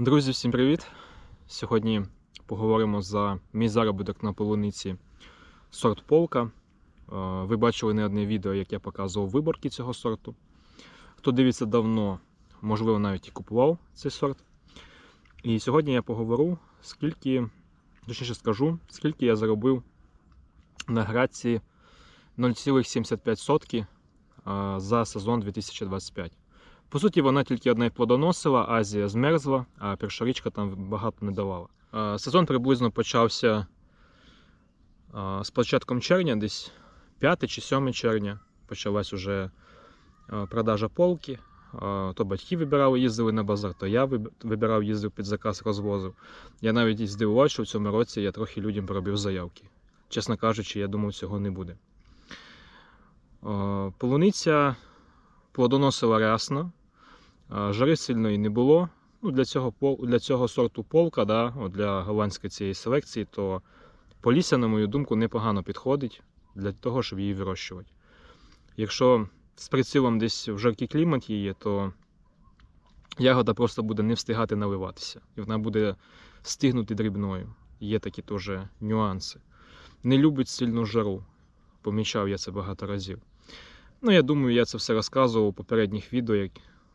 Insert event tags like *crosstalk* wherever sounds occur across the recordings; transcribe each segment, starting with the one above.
Друзі, всім привіт! Сьогодні поговоримо за мій заробіток на полуниці сорт полка. Е, Ви бачили не одне відео, як я показував виборки цього сорту. Хто дивиться давно, можливо, навіть і купував цей сорт. І сьогодні я поговорю, скільки, точніше скажу, скільки я заробив на граці 0,75 е, за сезон 2025. По суті, вона тільки одна й плодоносила, Азія змерзла, а першорічка там багато не давала. Сезон приблизно почався з початком червня, десь 5 чи 7 червня. Почалась уже продажа полки. То батьки вибирали, їздили на базар, то я вибирав, їздив під заказ, розвозив. Я навіть здивувався, що в цьому році я трохи людям поробив заявки. Чесно кажучи, я думав, цього не буде. Полуниця плодоносила рясно. Жари сильної не було. Ну, для, цього, для цього сорту полка, да, для голландської цієї селекції, то полісся, на мою думку, непогано підходить для того, щоб її вирощувати. Якщо з прицілом десь в жаркий клімат її, то ягода просто буде не встигати наливатися. І вона буде стигнути дрібною. Є такі теж нюанси. Не любить сильну жару. Помічав я це багато разів. Ну, я думаю, я це все розказував у попередніх відео,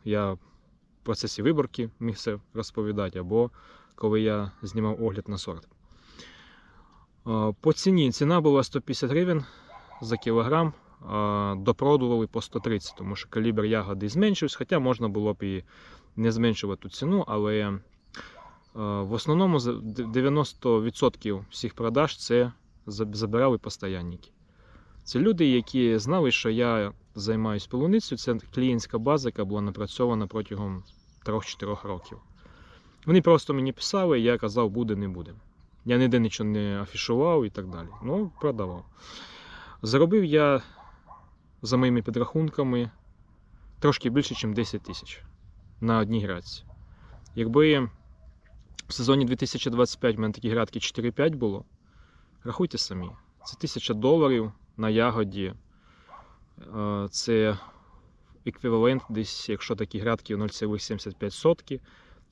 я в процесі виборки міг це розповідати, або коли я знімав огляд на сорт. По ціні ціна була 150 гривень за кілограм, допродували по 130, тому що калібр ягоди зменшився, хоча можна було б і не зменшувати ту ціну, але в основному 90% всіх продаж це забирали постоянники. Це люди, які знали, що я займаюся полуницею. Це клієнтська база, яка була напрацьована протягом 3-4 років. Вони просто мені писали, я казав, буде, не буде. Я ніде нічого не афішував і так далі. Ну, продавав. Заробив я за моїми підрахунками трошки більше, ніж 10 тисяч на одній градці. Якби в сезоні 2025 в мене такі градки 4-5 було, рахуйте самі. Це 1000 доларів на ягоді. Е, Це еквівалент десь, якщо такі градки 0,75 сотки,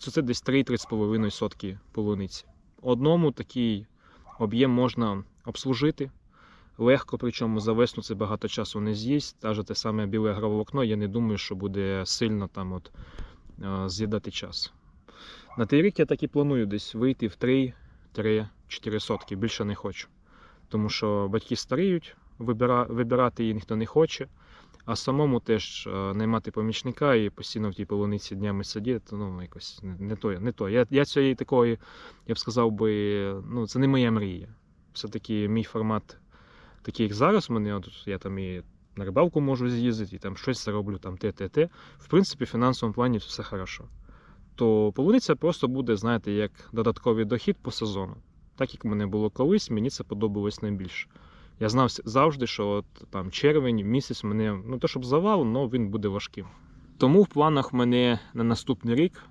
то це десь 3-3,5 сотки полуниці. Одному такий об'єм можна обслужити легко, причому за весну це багато часу не з'їсть. Та те саме біле агроволокно, я не думаю, що буде сильно там от, е, з'їдати час. На той рік я так і планую десь вийти в 3-4 сотки, більше не хочу. Тому що батьки старіють, вибирати її ніхто не хоче. А самому теж е, наймати помічника і постійно в тій полуниці днями сидіти, ну якось не, то. Не то. Я, я цієї такої, я б сказав би, ну це не моя мрія. Все-таки мій формат такий, як зараз, мене от, я там і на рибалку можу з'їздити, і там щось зароблю, там те, те, те. В принципі, в фінансовому плані все хорошо. То полуниця просто буде, знаєте, як додатковий дохід по сезону. Так як мене було колись, мені це подобалось найбільше. Я знав завжди, що от, там червень місяць мене, ну то щоб завал, але він буде важким. Тому в планах мене на наступний рік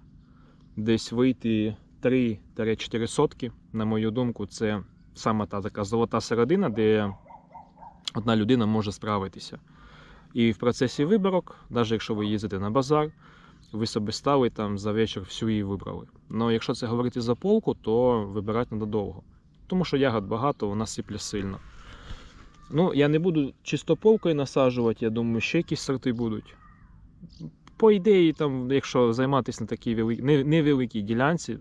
десь вийти 3-4 сотки. На мою думку, це саме та така золота середина, де одна людина може справитися. І в процесі виборок, навіть якщо ви їздите на базар, ви собі стали там за вечір всю її вибрали. Але якщо це говорити за полку, то вибирати треба довго. Тому що ягод багато, вона сипле сильно. Ну, я не буду чисто полкою насаджувати, я думаю, ще якісь сорти будуть. По ідеї, там, якщо займатися на такій вели... невеликій ділянці,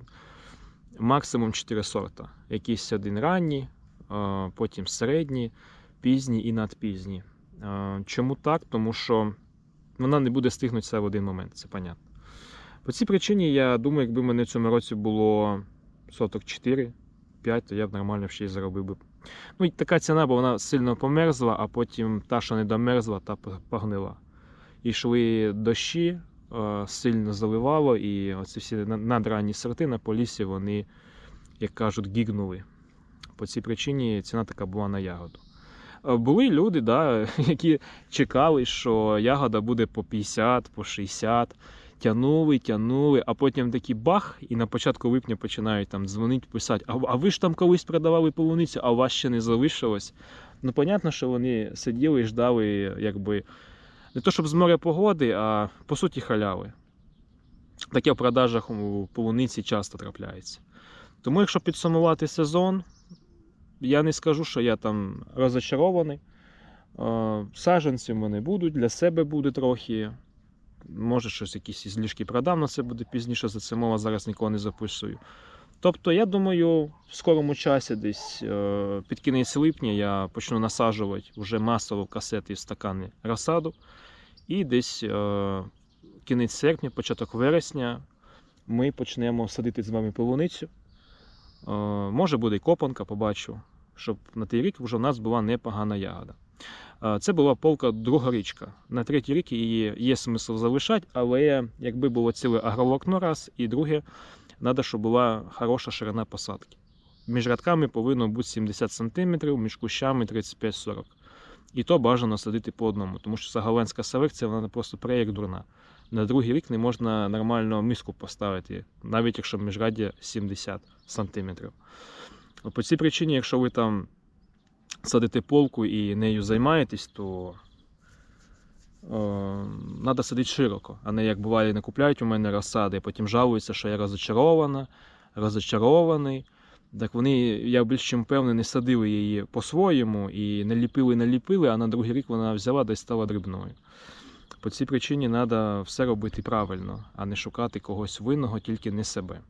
максимум 4 сорта. Якийсь один ранній, потім середній, пізній і надпізній. Чому так? Тому що вона не буде стигнути все в один момент, це понятно. По цій причині, я думаю, якби мене в цьому році було соток 4, 5, то я б нормально ще й заробив би. Ну, така ціна, бо вона сильно померзла, а потім та, що не домерзла, та погнила. І йшли дощі, е, сильно заливало, і оці всі на- надранні сорти на полісі, вони, як кажуть, гігнули. По цій причині ціна така була на ягоду. Е, Були люди, да, *laughs* які чекали, що ягода буде по 50, по 60, тянули, тянули, а потім такий бах, і на початку липня починають там дзвонити, писати, а, а ви ж там колись продавали полуницю, а у вас ще не залишилось. Ну, понятно, що вони сиділи і ждали, якби, не то щоб з моря погоди, а по суті халяви. Таке в продажах у полуниці часто трапляється. Тому, якщо підсумувати сезон, я не скажу, що я там розочарований. Е, Саджанці в мене будуть, для себе буде трохи. Може, щось якісь зліжки продам, на це буде пізніше за це мова, зараз нікого не записую. Тобто, я думаю, в скорому часі, десь е, під кінець липня, я почну насаджувати вже масово касети і стакани розсаду. І десь е, кінець серпня, початок вересня, ми почнемо садити з вами полуницю. Е, може буде і копанка, побачу, щоб на той рік вже в нас була непогана ягода. Е, Це була полка друга-річка. На третій рік її є смисл залишати, але якби було ціле агроволокно раз, і друге, треба, щоб була хороша ширина посадки. Між рядками повинно бути 70 см, між кущами 35-40 І то бажано садити по одному, тому що загаленська селекція вона просто пре як дурна. На другий рік не можна нормально миску поставити, навіть якщо міжраддя 70 см. По цій причині, якщо ви там садите полку і нею займаєтесь, то треба садити широко, а не як буває, накупляють у мене розсади, потім жалуються, що я розочарована, розочарований. Так вони, я більш чим впевнений, садили її по-своєму і наліпили, наліпили, а на другий рік вона взяла десь стала дрібною. По цій причині треба все робити правильно, а не шукати когось винного, тільки не себе.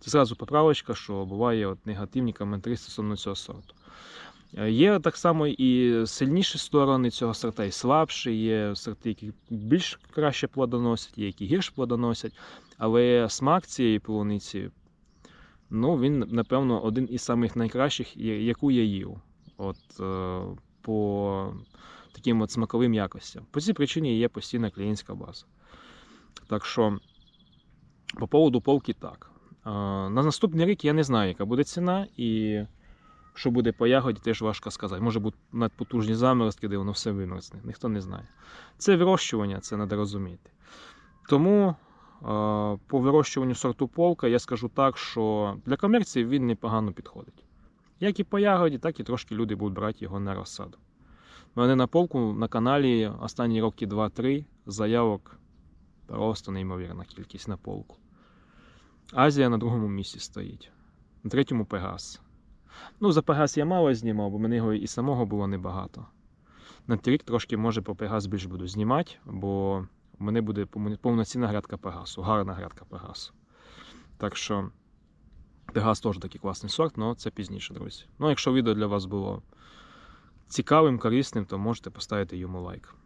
Це зразу поправочка, що буває от негативні коментарі стосовно цього сорту. Е, Є так само і сильніші сторони цього сорта, і слабші, є сорти, які більш краще плодоносять, є які гірше плодоносять. Але смак цієї полуниці, ну, він, напевно, один із самих найкращих, яку я їв. От, е, по таким от смаковим якостям. По цій причині є постійна клієнтська база. Так що, по поводу полки так. Е, На наступний рік я не знаю, яка буде ціна, і що буде по ягоді, теж важко сказати. Може бути надпотужні заморозки, де воно все вимерзне. Ніхто не знає. Це вирощування, це треба розуміти. Тому по вирощуванню сорту полка я скажу так, що для комерції він непогано підходить. Як і по ягоді, так і трошки люди будуть брати його на розсаду. У мене на полку на каналі останні роки 2-3 заявок просто неймовірна кількість на полку. Азія на другому місці стоїть. На третьому Пегас. Ну, за Пегас я мало знімав, бо мене його і самого було небагато. На той рік трошки, може, по Пегас більш буду знімати, бо в мене буде повноцінна грядка Пегасу, гарна грядка Пегасу. Так що Пегас теж такий класний сорт, але це пізніше, друзі. Ну, якщо відео для вас було цікавим, корисним, то можете поставити йому лайк.